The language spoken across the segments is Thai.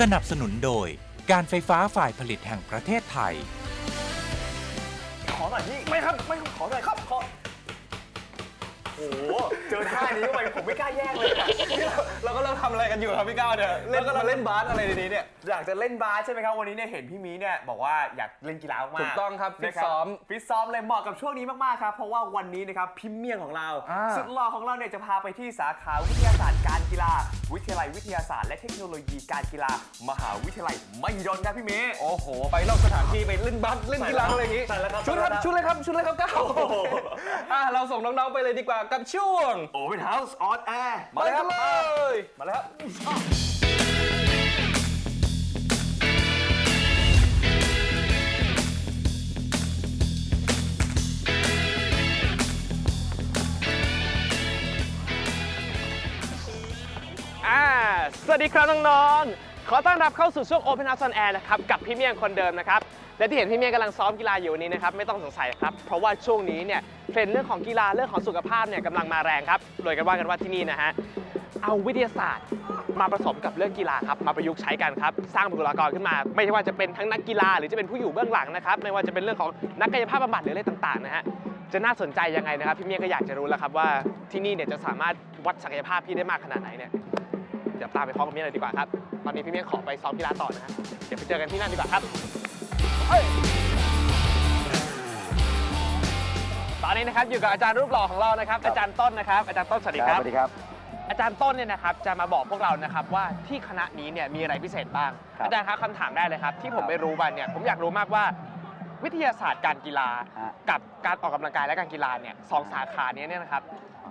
สนับสนุนโดยการไฟฟ้าฝ่ายผลิตแห่งประเทศไทย ขอหน่อยพี่ ไม่ครับ ไม่ขอหน่อยครับ ขอ หเจอท่านี้เข้าไปผมไม่กล้าแย่งเลยอะเราก็เริ่มทำอะไรกันอยู่ครับพี่ก้าวเนี่ยเล่นแล้วก็มาเล่นบาสอะไรในนี้เนี่ย อยากจะเล่นบาสใช่ไหมครับวันนี้เนี่ยเห็นพี่มีเนี่ยบอกว่าอยากเล่นกีฬามากๆถูกต้องครับฟิตนะซ้อมฟิตซ้อมเลยเหมาะกับช่วงนี้มากๆครับเพราะว่าวันนี้นะครับพิมเมียงของเรา อ่า สุดหล่อของเราเนี่ยจะพาไปที่สาขาวิทยาศาสตร์การกีฬา วิทยาลัยวิทยาศาสตร์และเทคโนโลยีการกีฬา มหาวิทยาลัยมหิดลครับพี่เมย์ โอ้โห ไปนอกสถานที่ไปเล่นบาสเล่นกีฬาอะไรอย่างงี้ใช่แล้วครับชุดครับใช่แล้วชุดเลยครับชุดเลยครับก้าวโอ้โห อะเราส่งน้อง ๆ ไปเลยดีกว่ากับช่วง โอ้เป็นเฮาส์ออนแอร์ไปกันเลยมาเลยครับอ่าสวัสดีครับน้องๆ ขอต้อนรับเข้าสู่ช่วง Open House on Air นะครับ กับพี่เมียงคนเดิมนะครับ และที่เห็นพี่เมียงกำลังซ้อมกีฬาอยู่นี้นะครับ ไม่ต้องสงสัยครับ เพราะว่าช่วงนี้เนี่ยเทรนด์เรื่องของกีฬาเรื่องของสุขภาพเนี่ยกำลังมาแรงครับโดยกันว่ากันว่าที่นี่นะฮะเอาวิทยาศาสตร์มาผสมกับเรื่องกีฬาครับมาประยุกต์ใช้กันครับสร้างบุคลากรขึ้นมา ไม่ว่าจะเป็นทั้งนักกีฬาหรือจะเป็นผู้อยู่เบื้องหลังนะครับไม่ว่าจะเป็นเรื่องของนักกายภาพบำบัดหรืออะไรต่างๆนะฮะจะน่าสนใจยังไงนะครับพี่เมียงก็อยากจะรู้แล้วครับว่าที่นี่เนี่ยจะสามารถวัดศักยภาพพี่ได้มากขนาดไหนเนี่ยเดี๋ยวตามไปพร้อมกับพี่เลยดีกว่าครับตอนนี้พี่เมียงขอไปซ้อมกีฬาต่อนะฮะเดี๋ยวไปเจอกันที่นั่นดีกว่าครับเฮ้ยตอนนี้นะครับอยู่กับอาจารย์รูปหล่อของเรานะครับ อาจารย์ต้นนะครับ อาจารย์ต้นสวัสดีครับ สวัสดีครับ อาจารย์ต้นเนี่ยนะครับจะมาบอกพวกเรานะครับว่าที่คณะนี้เนี่ยมีอะไรพิเศษบ้าง ครับอาจารย์ครับคำถามได้เลยครับ ที่ผมครับไปรู้มาเนี่ยผมอยากรู้มากว่า วิทยาศาสตร์การกีฬา ฮะ กับการออกกำลังกายและการกีฬาเนี่ยสองสาขานี้เนี่ยนะครับ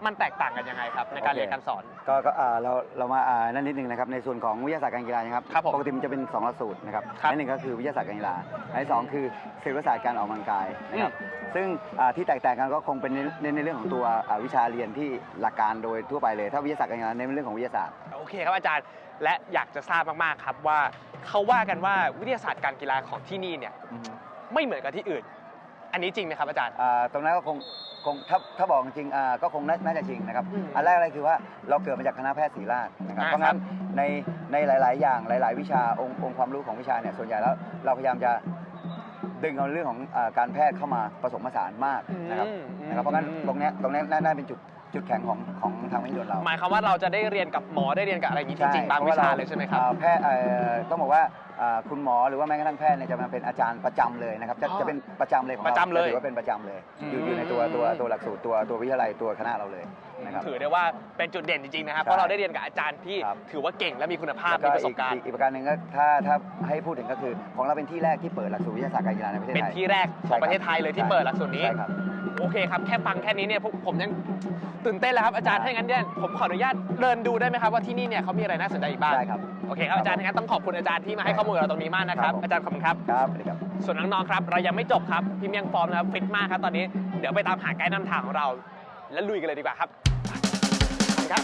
มันแตกต่างกันยังไงครับ ในการโอเคเรียนการสอน ก็ก็อ่าเราเรามาอ่านั่นนิดนึงนะครับในส่วนของวิทยาศาสตร์การกีฬานะครับครับผมปกติมันจะเป็น2หลักสูตรนะครับครับอันหนึ่งก็คือวิทยาศาสตร์การกีฬาอันที่สองคือศิลปศาสตร์การออกกำลังกายนะครับซึ่งอ่าที่แตกต่างกันก็คงเป็นในในในเรื่องของตัวอ่าวิชาเรียนที่หลักการโดยทั่วไปเลย ถ้าวิทยาศาสตร์การกีฬาในนเรื่องของวิทยาศาสตร์ โอเคครับอาจารย์และอยากจะทราบมากๆครับว่าเขาว่ากันว่าวิทยาศาสตร์การกีฬาของที่นี่เนี่ยไม่เหมือนกับที่อื่น อันนี้จริงไหมครับอาจารย์ อ่าตรงนั้นก็คงคงถ้าถ้าบอกจริงๆอ่าก็คงน่าน่าจะจริงนะครับ อืมอันแรกเลยคือว่าเราเกิดมาจากคณะแพทย์ศรีราชนะครับ อ่าเพราะงั้นในในหลาย ๆ อย่างหลาย ๆ วิชาองค์องค์ความรู้ของวิชาเนี่ยส่วนใหญ่แล้วเราพยายามจะดึงเอาเรื่องของอาการแพทย์เข้ามาผสมผสานมากนะครับอืมนะครับเพราะงั้นตรงเนี้ยตรงเนี้ยน่าน่าเป็นจุดจุดแข็งของของทางวิทยาเรา หมายความว่าเราจะได้เรียนกับหมอได้เรียนกับอะไรอย่างนี้จริงๆบางวิชาเลยใช่ไหมครับ อ่าแพทย์เอ่อต้องบอกว่า อ่าคุณหมอหรือว่าแม้กระทั่งแพทย์เนี่ยจะมาเป็นอาจารย์ประจำเลยนะครับจะอ๋อจะเป็นประจำเลยของเราประจำเลยถือว่าเป็นประจำเลยอยู่อืม อยู่ในตัวตัวตัวหลักสูตรตัวตัววิทยาลัยตัวคณะเราเลยนะครับ ถือได้ว่าเป็นจุดเด่นจริงๆนะครับ ใช่เพราะเราได้เรียนกับอาจารย์ที่ครับ ถือว่าเก่งและมีคุณภาพแล้วมีประสบการณ์ อีกอีกประการหนึ่งก็ถ้าถ้าให้พูดถึงก็คือ ของเราเป็นที่แรกที่เปิดหลักสูตรวิทยาศาสตร์การกีฬาในประเทศเป็นไทยที่แรกของประเทศไทยเลยที่เปิดหลักสูตรนี้ ใช่ครับ โอเคครับ แค่ฟังแค่นี้เนี่ยพวกผมยังตื่นเต้นแล้วครับอาจารย์ ถ้าอย่างนั้นเนี่ยผมขออนุญาตเดินดูได้ไหมครับว่าที่นี่เนี่ยเขามีอะไรน่าสนใจอีกบ้าง ได้ครับ โอเคครับอาจารย์ถ้างั้นต้องขอบคุณอาจารย์ที่มาให้ข้อมูลกับเราตรงนี้มากนะครับครับผมอาจารย์ขอบคุณครับ ครับสวัสดีครับ ส่วนน้องๆครับ เรายังไม่จบครับพี่เมียงฟอร์มนะครับฟิตมากครับตอนนี้เดี๋ยวไปตามหาไกด์นำทางของเรา แล้วลุยกันเลยดีกว่าครับขอบคุณครับ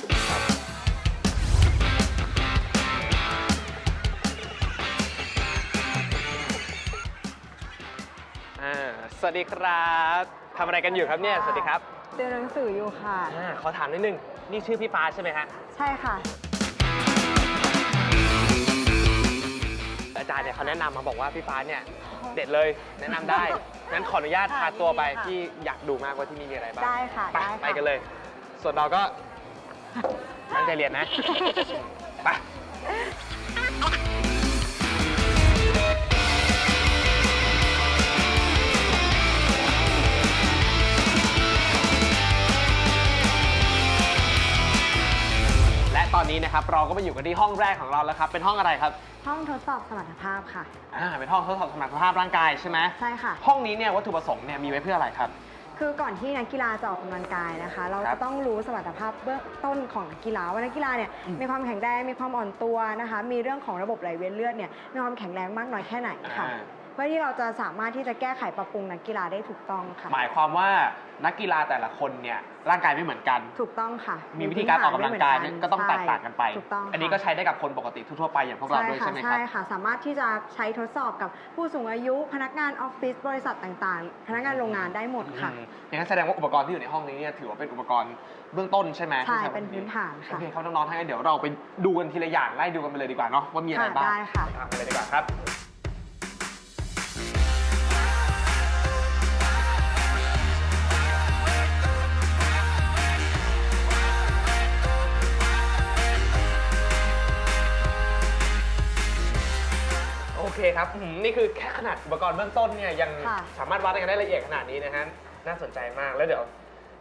อ่าสวัสดีครับทำอะไรกันอยู่ครับเนี่ยสวัสดีครับเรียนหนังสืออยู่ค่ะอ่าขอถามนิดนึง นี่ชื่อพี่ฟ้าใช่ไหมฮะ ใช่ค่ะ เนี่ยเขาแนะนำมาบอกว่าพี่ฟ้าเนี่ยเด็ดเลยแนะนำได้งั้นขออนุญาตพาตัวไปค่ะที่อยากดูมากว่าที่นี่มีอะไรบ้างได้ค่ะไปได้ค่ะ ไปกันเลย ส่วนเราก็ตั้งใจเรียนนะ ไป นี้นะครับเราก็มาอยู่กันที่ห้องแรกของเราแล้วครับเป็นห้องอะไรครับห้องทดสอบสมรรถภาพค่ะ อ่าเป็นห้องทดสอบสมรรถภาพร่างกายใช่ไหมใช่ค่ะ ห้องนี้เนี่ยวัตถุประสงค์เนี่ยมีไว้เพื่ออะไรครับ คือก่อนที่นักกีฬาจะออกกำลังกายนะคะ เราครัจะบต้องรู้สมรรถภาพเบื้องต้นของนักกีฬาว่านักกีฬาเนี่ยมีความแข็งแรงมีความอ่อนตัวนะคะ มีเรื่องของระบบไหลเวียนเลือดเนี่ยมีความแข็งแรงมากน้อยแค่ไหนค่ะอ่า เพื่อที่เราจะสามารถที่จะแก้ไขปรับปรุงนักกีฬาได้ถูกต้องค่ะ หมายความว่า นักกีฬาแต่ละคนเนี่ยร่างกายไม่เหมือนกัน ถูกต้องค่ะมีวิธีการออกกำลังกายพื้นฐนไม่เหมืนก็ต้องแตกต่างกันไป ถูกต้องอันนี้ก็ค่ะใช้ได้กับคนปกติทั่วๆไปอย่างพวกเราด้วยใช่ไหมครับใช่ค่ะ สามารถที่จะใช้ทดสอบกับผู้สูงอายุพนักงานออฟฟิศบริษัทต่างๆ พนักงานโรงงานได้หมดค่ะอืมอย่างนั้นแสดงว่าอุปกรณ์ที่อยู่ในห้องนี้เนี่ยถือว่าเป็นอุปกรณ์เบื้องต้นใช่ไหมใช่ที่เป็นพื้นฐานโอค่ะเคครับน้องๆถ้างั้นเดี๋ยวเราไปดูกันทีละอย่างไล่ดูกันไปเลยดีกว่าเนาะว่ามีอะไรค่ะบ้างได้ค่ะตามไปเลยดีกว่าครับ คครับอืมนี่คือแค่ขนาดอุปกรณ์เบื้องต้นเนี่ยยังค่ะ สามารถวัดกันได้ละเอียดขนาดนี้นะฮะน่าสนใจมากแล้วเดี๋ยว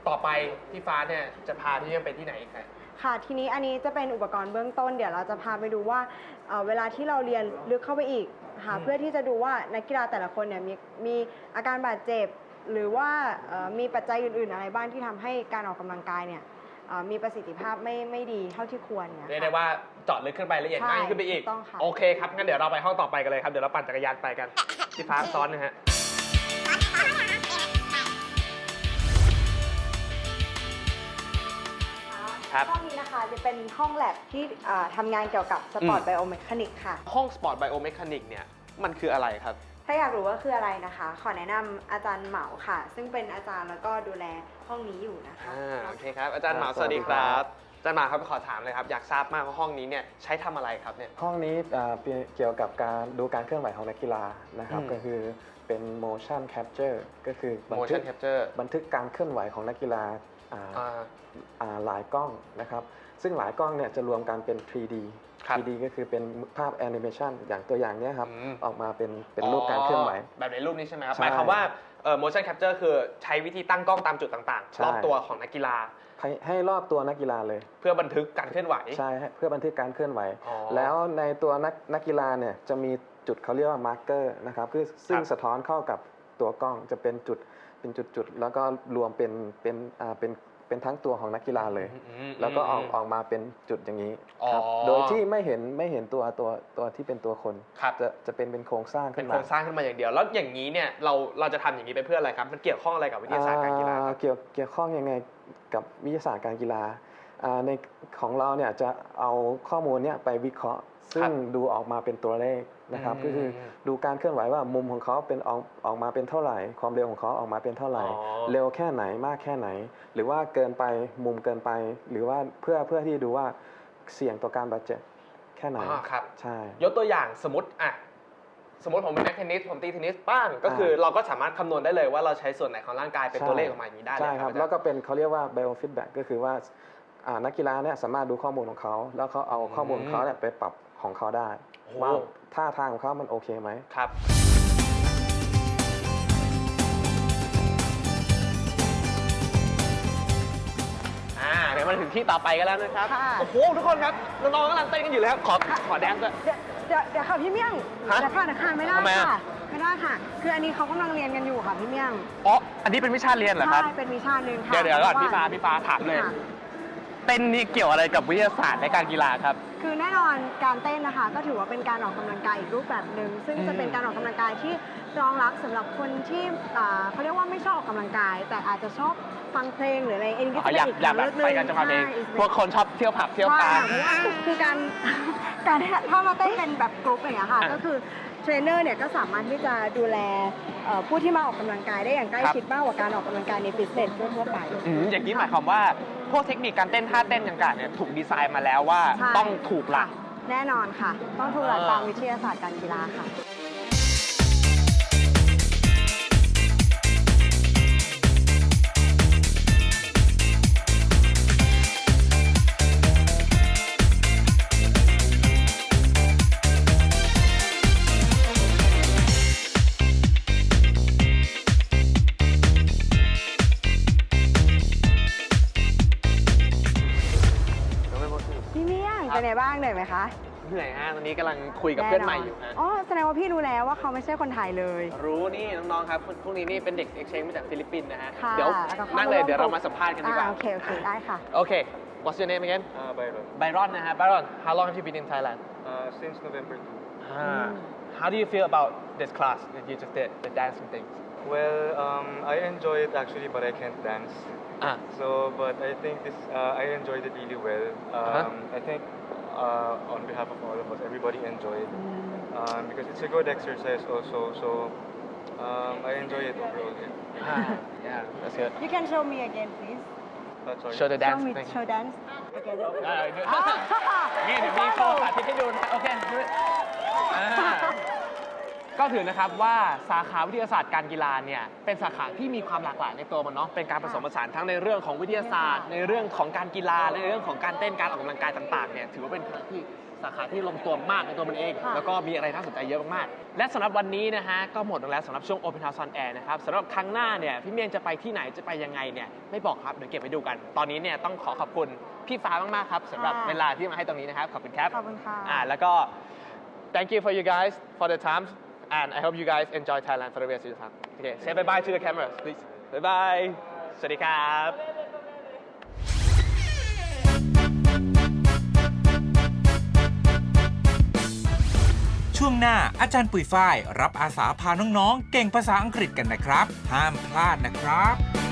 ต่อไปพี่ฟ้าเนี่ยจะพาพี่เยี่ยมไปที่ไหนอีกครับ ค่ะ ทีนี้อันนี้จะเป็นอุปกรณ์เบื้องต้น เดี๋ยวเราจะพาไปดูว่าเอ่อเวลาที่เราเรียนลึกเข้าไปอีกค่ะอืม เพื่อที่จะดูว่านักกีฬาแต่ละคนเนี่ยมีมีอาการบาดเจ็บ หรือว่าเอ่อมีปัจจัยอื่นๆ อะไรบ้างที่ทำให้การออกกำลังกายเนี่ยเอ่อมีประสิทธิภาพไม่ไม่ดีเท่าที่ควรเนี่ยเรียกค่ะได้ว่าเจาะลึกขึ้นไปละเอียดมากยิ่งขึ้นไปอีก ใช่ถูกต้องค่ะ โอเคครับ งั้นเดี๋ยวเราไปห้องต่อไปกันเลยครับ เดี๋ยวเราปั่นจักรยานไปกันพี่ฟ้าซ้อนนะฮะ ครับห้องนี้นะคะจะเป็นห้องแลบที่เอ่อทำงานเกี่ยวกับสปอร์ตอืม ไบโอเมคานิกค่ะ ห้องสปอร์ตไบโอเมคานิกเนี่ยมันคืออะไรครับ ถ้าอยากรู้ว่าคืออะไรนะคะ ขอแนะนำอาจารย์เหมาค่ะ ซึ่งเป็นอาจารย์แล้วก็ดูแล ห้องนี้อยู่นะคะอ่าโอเคครับอาจารย์หมาครับสวัสดีสวัสดีคครัรับบอาจารย์หมาครับขอถามเลยครับอยากทราบมากว่าห้องนี้เนี่ยใช้ทำอะไรครับเนี่ย ห้องนี้อ่าเป็นเกี่ยวกับการดูการเคลื่อนไหวของนักกีฬานะครับ อืม ก็คือเป็น motion capture ก็คือบันทึ motion ก capture บันทึกการเคลื่อนไหวของนักกีฬาอ่าอ่า อ่าหลายกล้องนะครับ ซึ่งหลายกล้องเนี่ยจะรวมกันเป็น 3D ครับ 3D ก็คือเป็นภาพแอนิเมชันอย่างตัวอย่างเนี้ยครับ อืม ออกมาเป็นเป็นรูปการเคลื่อนไหว แบบในรูปนี้ใช่ไหมครับใช่หมายความว่าเอ่อ motion capture คือใช้วิธีตั้งกล้องตามจุดต่างใช่ ๆ รอบตัวของนักกีฬา ให้ให้รอบตัวนักกีฬาเลย เพื่อบันทึกการเคลื่อนไหวใช่ให้เพื่อบันทึกการเคลื่อนไหว อ๋อ แล้วในตัวนักนักกีฬาเนี่ยจะมีจุดเขาเรียกว่ามาร์กเกอร์นะครับคือซึ่งครับสะท้อนเข้ากับตัวกล้องจะเป็นจุดเป็นจุดๆแล้วก็รวมเป็นเป็นอ่าเป็น เป็นทั้งตัวของนักกีฬาเลยอืมแล้วก็ออกมออกมาเป็นจุดอย่างนี้อ๋อครับโดยที่ไม่เห็นไม่เห็นตัวตัวตัวที่เป็นตัวคนครับจะจะเป็นเป็นโครงสร้างเป็ขึ้นนโครมางสร้างขึ้นมาอย่างเดียว แล้วอย่างนี้เนี่ยเราเราจะทำอย่างนี้ไปเพื่ออะไรครับ มันเกี่ยวข้องอะไรกับวิทยาศาสตร์การกีฬาคอ่รับเกี่ยวเกี่ยวข้องยังไงกับวิทยาศาสตร์การกีฬาอ่า ในของเราเนี่ยจะเอาข้อมูลเนี่ยไปวิเคราะห์ ซึ่ครังบดูออกมาเป็นตัวเลขนะครับอืมก็คือดูการเคลื่อนไหวว่ามุมของเขาเป็นออกออกมาเป็นเท่าไหร่ ความเร็วของเขาออกมาเป็นเท่าไหร่อ๋อเร็วแค่ไหนมากแค่ไหน หรือว่าเกินไปมุมเกินไป หรือว่าเพื่อเพื่อที่ดูว่าเสี่ยงต่อการบาดเจ็บแค่ไหนอ่าครับใช่ยกตัวอย่างสมมติอะสมมติผมเป็นนักเทนนิสผมตีเทนนิสบ้างก็คืออ่าเราก็สามารถคำนวณได้เลยว่าเราใช้ส่วนไหนของร่างกายเป็นตัวเลขออกมาอย่างนี้ได้เลยใช่ครับอาจาย์แล้วก็เป็นเขาเรียกว่า biofeedback ก็คือว่าอ่า นักกีฬาเนี่ยสามารถดูข้อมูลของเขา แล้วเขาเอาข้อมูลของเขาเนี่ยไปปรับของเขาได้ โอ้ ว่าท่าทางของเขามันโอเคไหม ครับ อ่า เดี๋ยวมาถึงที่ต่อไปกันแล้วนะครับ ค่ะ โอ้โห ทุกคนครับ น้องๆกำลังเต้นกันอยู่แล้วขอ ขอแดนซ์ด้วย เดี๋ยวเดี๋ยวเดี๋ยวค่ะพี่เมี่ยงฮะเดี๋ยวค่ะเดี๋ยวค่ะไม่ได้ทำไมอะ ค่ะไม่ได้ค่ะ คืออันนี้เขากำลังเรียนกันอยู่ค่ะพี่เมี่ยงอ๋อ อันนี้เป็นวิชาเรียนเหรอครับ ใช่เป็นวิชาหนึ่งค่ะเดี๋ยวเดี๋ยวก่อนพระพี่ฟ้าพี่ฟ้าถามเลย ค่ะ เต้นนี่เกี่ยวอะไรกับวิทยาศาสตร์และการกีฬาครับ คือแน่นอนการเต้นนะคะ ก็ถือว่าเป็นการออกกำลังกายอีกรูปแบบหนึ่งซึ่งอืมจะเป็นการออกกำลังกายที่รองรับสำหรับคนที่อ่าเขาเรียกว่าไม่ชอบออกกำลังกาย แต่อาจจะชอบฟังเพลงหรืออะไรเองก็อ๋อจะอยากเป็นอีกอยากแบบทางเลือกหนึ่งไปกันจังหวะเพลงใช่พวกคนชอบเที่ยวผับเที่ยวใช่บาร์ค่ะเพราะว่าคือการ การถ้าเราเต้นเป็นแบบกรุ๊ปอย่างเงี้ยค่ะอะก็คือ เทรนเนอร์เนี่ยก็สามารถที่จะดูแลเอ่อผู้ที่มาออกกำลังกายได้อย่างใกล้ครับชิดมากกว่าการออกกำลังกายในฟิตเนสทั่วๆไปอืมอย่างนี้หมายความว่าพวกเทคนิคการเต้นท่าเต้นต่างๆเนี่ยถูกดีไซน์มาแล้วว่าใช่ต้องถูกหลักแน่นอนค่ะ ต้องถูกหลักอ่าตามวิทยาศาสตร์การกีฬาค่ะ คะเหนื่อยฮะตอนนี้กำลังคุยกับเพื่อนใหม่อยู่ฮะอ๋อแสดงว่าพี่รู้แล้วว่าเขาไม่ใช่คนไทยเลย รู้นี่น้องๆครับพวกนี้นี่เป็นเด็กเอ็กเชนมาจากฟิลิปปินส์นะฮะค่ะเดี๋ยวแล้วก็เข้านั่งเลยมาร่วมเดี๋ยวเรากลุ่มมาสัมภาษณ์กันดีกว่าอ่าโอเคโอเคได้ค่ะโอเค What's your name again Uh, Byron. Byron นะฮะ Byron How long have you been in Thailand Uh, since November 2. Ah. How do you feel about this class that you just did the dancing thing Well, um, I enjoy it actually, but I can't dance. Ah. So, but I think this, uh, I enjoyed it really well. Um, Uh-huh. I think uh, on behalf of all of us, everybody enjoyed um, because it's a good exercise also. So, um, I enjoy it overall. Yeah. Ah, yeah that's good You can show me again please That's all. show the dance show me thing show dance again อ่าเดี๋ยวนี่เดี๋ยวมีโชว์สาธิตให้ดูนะโอเคดูอ่า ก็ถือนะครับว่าสาขาวิทยาศาสตร์การกีฬาเนี่ยเป็นสาขาที่มีความหลากหลายในตัวมันเนาะเป็นการผสมผสานทั้งในเรื่องของวิทยาศาสตร์ ในเรื่องของการกีฬาและในเรื่องของการเต้นการออกกำลังกายต่างๆเนี่ยถือว่าเป็นคณะที่สาขาที่ลงตัวมากในตัวมันเอง ค่ะ แล้วก็มีอะไรน่าสนใจเยอะมากๆและสำหรับวันนี้นะฮะก็หมดลงแล้วสำหรับช่วง Open House on Air นะครับสำหรับครั้งหน้าเนี่ยพี่เมียงจะไปที่ไหนจะไปยังไงเนี่ยไม่บอกครับเดี๋ยวเก็บไว้ดูกัน ตอนนี้เนี่ยต้องขอขอบคุณพี่ฟ้ามากๆครับสำหรับเวลาที่มาให้ตรงนี้นะครับขอบคุณครับ ขอบคุณค่ะ อ่าแล้วก็ thank you for you guys for the time and I hope you guys enjoy Thailand for the rest of your time okay say bye bye to the cameras please bye bye สวัสดีครับช่วงหน้าอาจารย์ปุ๋ยฝ้าย รับอาสาพาน้องๆ เก่งภาษาอังกฤษกันนะครับ ห้ามพลาดนะครับ